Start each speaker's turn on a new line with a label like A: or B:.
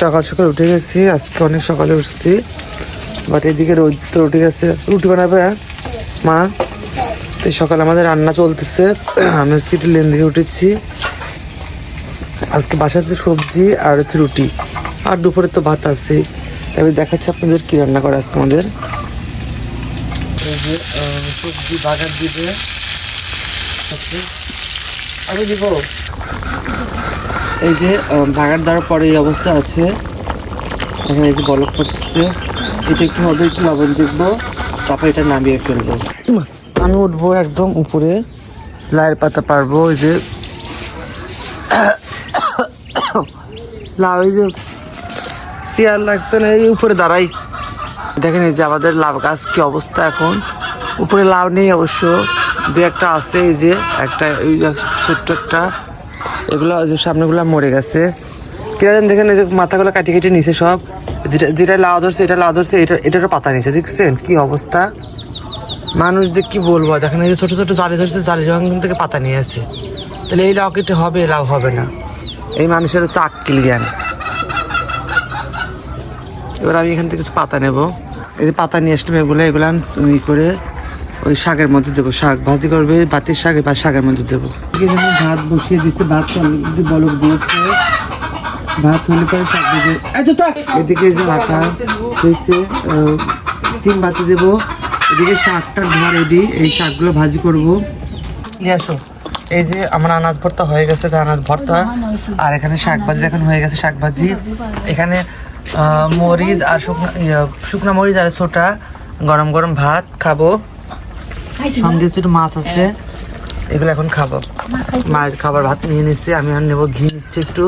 A: সকাল সকাল উঠে গেছি, আজকে অনেক সকালে উঠছি। বাট এদিকে রোদ তো উঠে গেছে। রুটি বানাবে হ্যাঁ? মা? তো সকালে আমাদের রান্না চলতেছে। আমি আজকে একটু লেন দিকে উঠেছি। আজকে বাসাতে সবজি আর হচ্ছে রুটি। আর দুপুরে তো ভাত আছে আমি দেখাচ্ছি আপনাদের কী রান্না করে আজকে আমাদের। সবজি বাগার দিবে। আচ্ছা। আমি দিব। এই যে বাগার দেওয়ার পরে এই অবস্থা আছে। এখানে এই যে বলক পড়ছে। এটা একটু হবে একটু লবণ দেখব। তারপর এটা নামিয়ে ফেলব। আমি উঠবো একদম উপরে। লাইয়ের পাতা পারব ওই যে। লাউ এই যে চেয়ার লাগতো না এই উপরে দাঁড়াই। দেখেন এই যে আমাদের লাভ গাছ কি অবস্থা এখন। উপরে লাউ নেই অবশ্য। দু একটা আছে এই যে একটা এই যে ছোট্ট একটা। এগুলো সামনেগুলো মরে গেছে। কিরাজন দেখেন এই যে মাথাগুলো কাটি কেটে নিছে সব। যেটা যেটা লাউ ধরছে, এটা লাউ ধরছে, এটা এটারও পাতা নিছে, দেখছেন? কি অবস্থা? মানুষ যে কি বলব, দেখেন এই যে ছোটো ছোটো জালি ধরছে জালি রঙ থেকে পাতা নিয়ে আছে তাহলে এই লাউ কেটে হবে লাউ হবে না। এই মানুষের আক্কিল জ্ঞান। এবার আমি এখান থেকে কিছু পাতা নেব। এই যে পাতা নিয়ে আসলাম এগুলো এগুলো আমি করে ওই শাকের মধ্যে দেবো শাক। ভাজি করবে বাতির শাক এবার শাকের মধ্যে দেবো। এখানে ভাত বসিয়ে দিচ্ছে ভাত বলক দিয়েছে। ভাত হলে পরে শাক দেবে। এদিকে যে আটা হয়েছে সিম ভাতে দেবো। এদিকে শাকটা ধোয়া রেডি এই শাকগুলো ভাজি করব। নিয়ে আসো। এই যে আমার আনাজ ভর্তা হয়ে গেছে তাই আনাজ ভর্তা। আর এখানে শাক ভাজি এখন হয়ে গেছে শাক ভাজি। এখানে মরিচ আর শুকনো ইয়া, শুকনো মরিচ আর ছোটা। গরম গরম ভাত খাব। সঙ্গে কিছু একটু মাছ আছে এগুলো এখন খাব। মায়ের খাবার ভাত নিয়ে নিচ্ছি আমি আর নেব ঘি নিচ্ছি একটু।